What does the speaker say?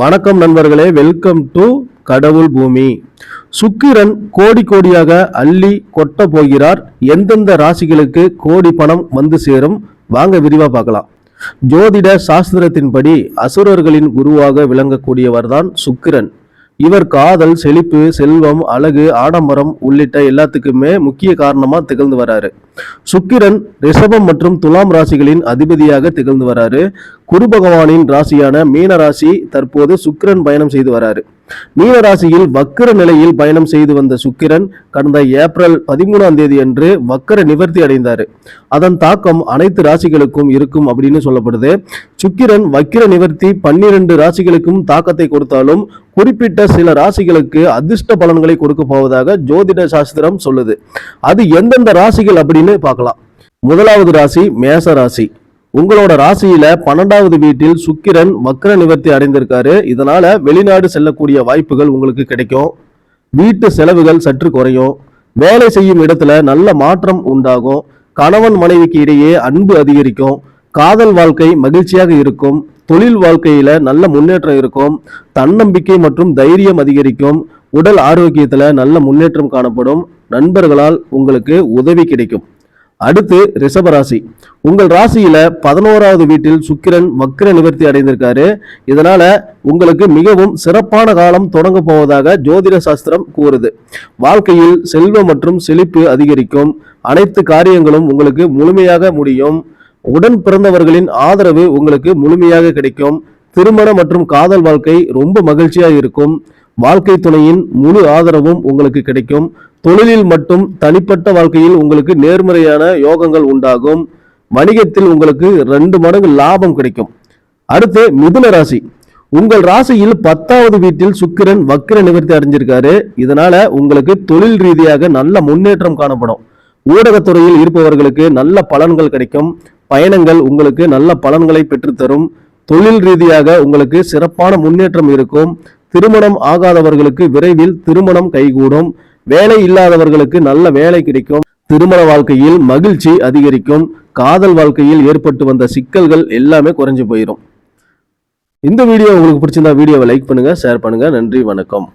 வணக்கம் நண்பர்களே welcome to கடவுள் பூமி. சுக்கிரன் கோடி கோடியாக அள்ளி கொட்ட போகிறார். எந்தெந்த ராசிகளுக்கு கோடி பணம் வந்து சேரும்? வாங்க விரிவாக பார்க்கலாம். ஜோதிட சாஸ்திரத்தின்படி அசுரர்களின் குருவாக விளங்கக்கூடியவர்தான் சுக்கிரன். இவர் காதல் செழிப்பு செல்வம் அழகு ஆடம்பரம் உள்ளிட்ட எல்லாத்துக்குமே முக்கிய காரணமா திகழ்ந்து வராரு. சுக்கிரன் ரிஷபம் மற்றும் துலாம் ராசிகளின் அதிபதியாக திகழ்ந்து வராரு. குரு பகவானின் ராசியான மீன ராசி தற்போது சுக்கிரன் பயணம் செய்து வராரு. மீன ராசியில் வக்கர நிலையில் பயணம் செய்து வந்த சுக்கிரன் கடந்த ஏப்ரல் பதிமூணாம் தேதி அன்று வக்கர நிவர்த்தி அடைந்தார். அதன் தாக்கம் அனைத்து ராசிகளுக்கும் இருக்கும் அப்படின்னு சொல்லப்படுது. சுக்கிரன் வக்கிர நிவர்த்தி பன்னிரண்டு ராசிகளுக்கும் தாக்கத்தை கொடுத்தாலும் குறிப்பிட்ட சில ராசிகளுக்கு அதிர்ஷ்ட பலன்களை கொடுக்க போவதாக ஜோதிட சாஸ்திரம் சொல்லுது. அது எந்தெந்த ராசிகள் அப்படின்னு பார்க்கலாம். முதலாவது ராசி மேச ராசி. உங்களோட ராசியில பன்னெண்டாவது வீட்டில் சுக்கிரன் வக்ர நிவர்த்தி அடைந்திருக்காரு. இதனால வெளிநாடு செல்லக்கூடிய வாய்ப்புகள் உங்களுக்கு கிடைக்கும். வீட்டு செலவுகள் சற்று குறையும். வேலை செய்யும் இடத்துல நல்ல மாற்றம் உண்டாகும். கணவன் மனைவிக்கு இடையே அன்பு அதிகரிக்கும். காதல் வாழ்க்கை மகிழ்ச்சியாக இருக்கும். தொழில் வாழ்க்கையில நல்ல முன்னேற்றம் இருக்கும். தன்னம்பிக்கை மற்றும் தைரியம் அதிகரிக்கும். உடல் ஆரோக்கியத்துல நல்ல முன்னேற்றம் காணப்படும். நண்பர்களால் உங்களுக்கு உதவி கிடைக்கும். அடுத்து ரிஷபராசி உங்கள் ராசியில பதினோராவது வீட்டில் சுக்கிரன் வக்ர நிவர்த்தி அடைந்திருக்காரு. இதனால உங்களுக்கு மிகவும் சிறப்பான காலம் தொடங்க போவதாக ஜோதிட சாஸ்திரம் கூறுது. வாழ்க்கையில் செல்வம் மற்றும் செழிப்பு அதிகரிக்கும். அனைத்து காரியங்களும் உங்களுக்கு முழுமையாக முடியும். உடன் பிறந்தவர்களின் ஆதரவு உங்களுக்கு முழுமையாக கிடைக்கும். திருமணம் மற்றும் காதல் வாழ்க்கை ரொம்ப மகிழ்ச்சியா இருக்கும். வாழ்க்கை துணையின் முழு ஆதரவும் உங்களுக்கு கிடைக்கும். தொழிலில் மட்டும் தனிப்பட்ட வாழ்க்கையில் உங்களுக்கு நேர்மறையான யோகங்கள் உண்டாகும். வணிகத்தில் உங்களுக்கு ரெண்டு மடங்கு லாபம் கிடைக்கும். அடுத்து மிதுன ராசி. உங்கள் ராசியில் பத்தாவது வீட்டில் சுக்கிரன் வக்கிர நிவர்த்தி அடைஞ்சிருக்காரு. இதனால உங்களுக்கு தொழில் ரீதியாக நல்ல முன்னேற்றம் காணப்படும். ஊடகத்துறையில் இருப்பவர்களுக்கு நல்ல பலன்கள் கிடைக்கும். பயணங்கள் உங்களுக்கு நல்ல பலன்களை பெற்றுத்தரும். தொழில் ரீதியாக உங்களுக்கு சிறப்பான முன்னேற்றம் இருக்கும். திருமணம் ஆகாதவர்களுக்கு விரைவில் திருமணம் கைகூடும். வேலை இல்லாதவர்களுக்கு நல்ல வேலை கிடைக்கும். திருமண வாழ்க்கையில் மகிழ்ச்சி அதிகரிக்கும். காதல் வாழ்க்கையில் ஏற்பட்டு வந்த சிக்கல்கள் எல்லாமே குறைஞ்சு போயிடும் இந்த வீடியோ உங்களுக்கு பிடிச்சிருந்தா வீடியோவை லைக் பண்ணுங்க ஷேர் பண்ணுங்க. நன்றி வணக்கம்.